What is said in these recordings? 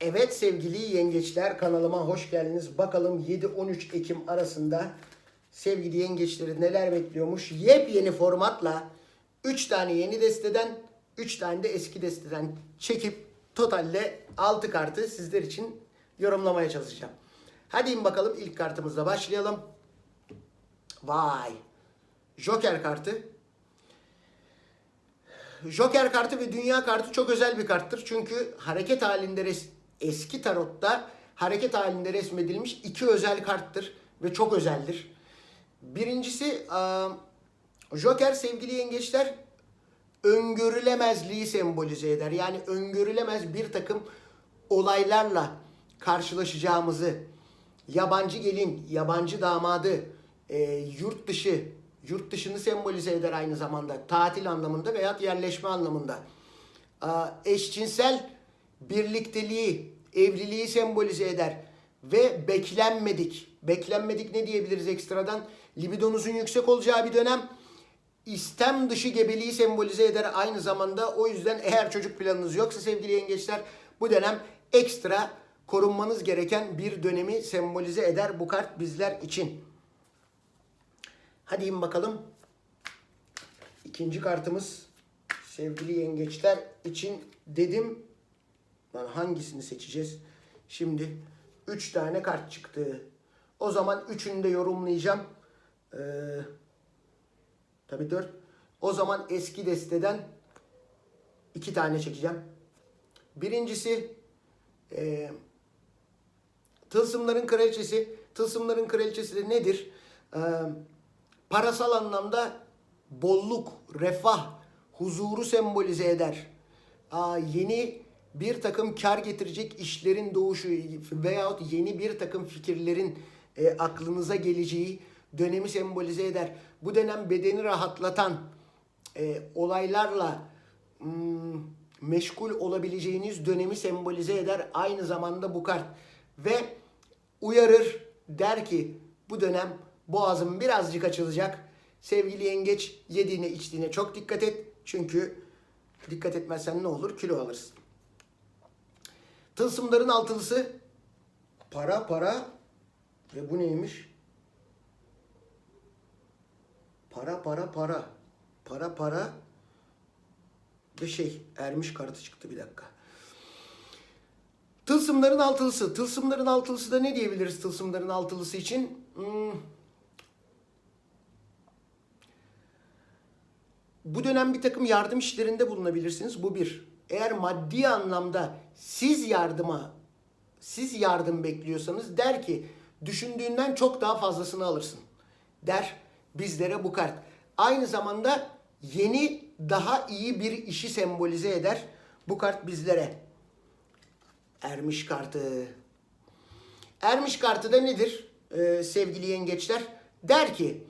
Evet sevgili yengeçler kanalıma hoş geldiniz. Bakalım 7-13 Ekim arasında sevgili yengeçleri neler bekliyormuş. Yepyeni formatla 3 tane yeni desteden 3 tane de eski desteden çekip totalle 6 kartı sizler için yorumlamaya çalışacağım. Hadi bakalım ilk kartımızla başlayalım. Vay. Joker kartı. Joker kartı ve dünya kartı çok özel bir karttır. Çünkü hareket halinde res eski tarotta hareket halinde resmedilmiş iki özel karttır ve çok özeldir. Birincisi Joker sevgili yengeçler öngörülemezliği sembolize eder. Yani öngörülemez bir takım olaylarla karşılaşacağımızı, yabancı gelin, yabancı damadı, e, yurt dışı, yurt dışını sembolize eder aynı zamanda. Tatil anlamında veya yerleşme anlamında. Aa, Eşcinsel birlikteliği, evliliği sembolize eder. Ve beklenmedik. Beklenmedik ne diyebiliriz ekstradan? Libidonuzun yüksek olacağı bir dönem istem dışı gebeliği sembolize eder aynı zamanda. O yüzden eğer çocuk planınız yoksa sevgili yengeçler bu dönem ekstra korunmanız gereken bir dönemi sembolize eder bu kart bizler için. Hadi in bakalım. İkinci kartımız sevgili yengeçler için dedim. Lan hangisini seçeceğiz? Şimdi 3 tane kart çıktı. O zaman üçünü de yorumlayacağım. Ee, Tabii 4. O zaman eski desteden iki tane çekeceğim. Birincisi e, Tılsımların Kraliçesi. Tılsımların Kraliçesi de nedir? E, parasal anlamda bolluk, refah, huzuru sembolize eder. Aa, yeni bir takım kar getirecek işlerin doğuşu veyahut yeni bir takım fikirlerin e, aklınıza geleceği dönemi sembolize eder. Bu dönem bedeni rahatlatan e, olaylarla hmm, meşgul olabileceğiniz dönemi sembolize eder. Aynı zamanda bu kart ve uyarır der ki bu dönem boğazım birazcık açılacak. Sevgili yengeç yediğine içtiğine çok dikkat et. Çünkü dikkat etmezsen ne olur? Kilo alırsın. Tılsımların altılısı para para ve bu neymiş? Para para para. Para para ve şey ermiş kartı çıktı bir dakika. Tılsımların altılısı. Tılsımların altılısı da ne diyebiliriz tılsımların altılısı için? Hmm. Bu dönem bir takım yardım işlerinde bulunabilirsiniz. Bu bir. Eğer maddi anlamda siz yardıma, siz yardım bekliyorsanız der ki düşündüğünden çok daha fazlasını alırsın. Der bizlere bu kart. Aynı zamanda yeni daha iyi bir işi sembolize eder bu kart bizlere. Ermiş kartı. Ermiş kartı da nedir ee, sevgili yengeçler? Der ki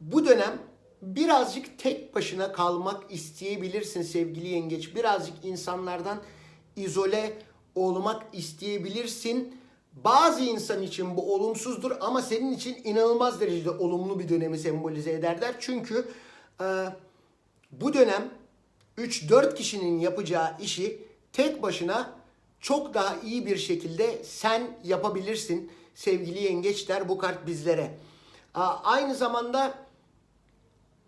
bu dönem birazcık tek başına kalmak isteyebilirsin sevgili yengeç. Birazcık insanlardan izole olmak isteyebilirsin. Bazı insan için bu olumsuzdur ama senin için inanılmaz derecede olumlu bir dönemi sembolize eder der. Çünkü e, bu dönem 3-4 kişinin yapacağı işi tek başına çok daha iyi bir şekilde sen yapabilirsin sevgili yengeç der bu kart bizlere. Aynı zamanda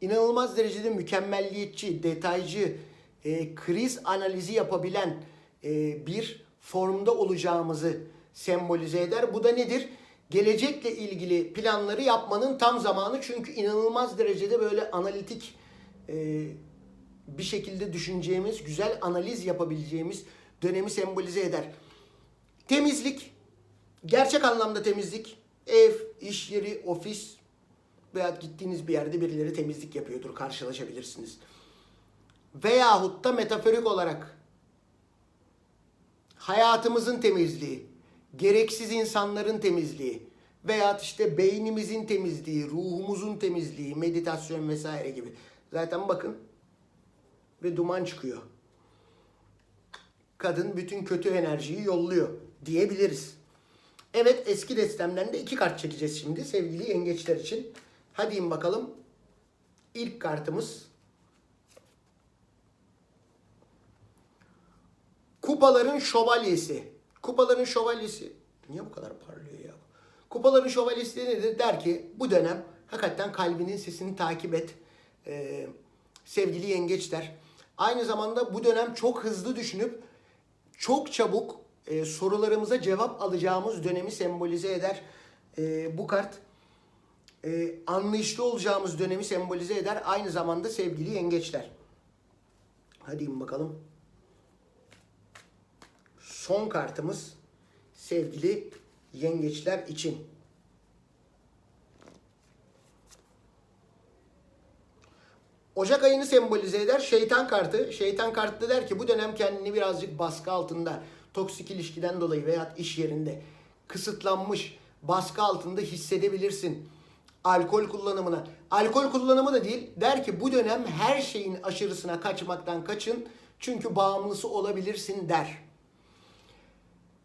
inanılmaz derecede mükemmelliyetçi, detaycı, e, kriz analizi yapabilen e, bir formda olacağımızı sembolize eder. Bu da nedir? Gelecekle ilgili planları yapmanın tam zamanı çünkü inanılmaz derecede böyle analitik e, bir şekilde düşüneceğimiz, güzel analiz yapabileceğimiz dönemi sembolize eder. Temizlik, gerçek anlamda temizlik, ev, iş yeri, ofis veya gittiğiniz bir yerde birileri temizlik yapıyordur, karşılaşabilirsiniz. Veyahut da metaforik olarak hayatımızın temizliği, gereksiz insanların temizliği veya işte beynimizin temizliği, ruhumuzun temizliği, meditasyon vesaire gibi. Zaten bakın ve duman çıkıyor. Kadın bütün kötü enerjiyi yolluyor diyebiliriz. Evet eski destemden de iki kart çekeceğiz şimdi sevgili yengeçler için. Hadi in bakalım. İlk kartımız Kupaların şövalyesi. Kupaların şövalyesi niye bu kadar parlıyor ya? Kupaların şövalyesi nedir? Der ki bu dönem hakikaten kalbinin sesini takip et. Ee, sevgili yengeç der. Aynı zamanda bu dönem çok hızlı düşünüp çok çabuk e, sorularımıza cevap alacağımız dönemi sembolize eder. E, bu kart e, anlayışlı olacağımız dönemi sembolize eder. Aynı zamanda sevgili yengeçler. Hadi bakalım. Son kartımız sevgili yengeçler için. Ocak ayını sembolize eder. Şeytan kartı. Şeytan kartı der ki bu dönem kendini birazcık baskı altında, toksik ilişkiden dolayı veya iş yerinde kısıtlanmış, baskı altında hissedebilirsin. Alkol kullanımına. Alkol kullanımı da değil. Der ki bu dönem her şeyin aşırısına kaçmaktan kaçın. Çünkü bağımlısı olabilirsin der.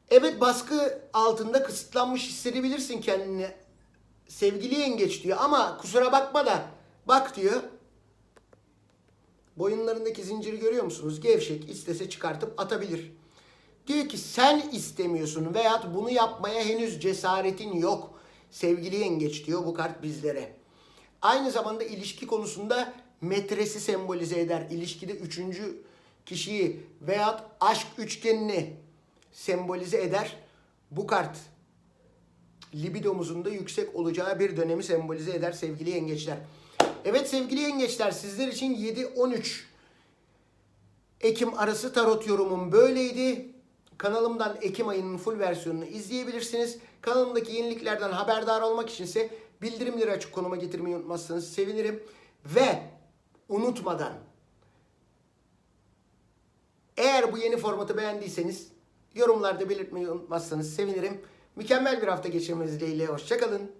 Evet baskı altında kısıtlanmış hissedebilirsin kendini. Sevgili yengeç diyor ama kusura bakma da bak diyor. Boyunlarındaki zinciri görüyor musunuz? Gevşek istese çıkartıp atabilir. Diyor ki sen istemiyorsun veyahut bunu yapmaya henüz cesaretin yok. Sevgili yengeç diyor bu kart bizlere. Aynı zamanda ilişki konusunda metresi sembolize eder. İlişkide üçüncü kişiyi veyahut aşk üçgenini sembolize eder. Bu kart libidomuzun da yüksek olacağı bir dönemi sembolize eder sevgili yengeçler. Evet sevgili yengeçler sizler için 7-13 Ekim arası tarot yorumum böyleydi. Kanalımdan Ekim ayının full versiyonunu izleyebilirsiniz. Kanalımdaki yeniliklerden haberdar olmak içinse bildirimleri açık konuma getirmeyi unutmazsanız sevinirim. Ve unutmadan eğer bu yeni formatı beğendiyseniz yorumlarda belirtmeyi unutmazsanız sevinirim. Mükemmel bir hafta geçirmeniz dileğiyle. Hoşçakalın.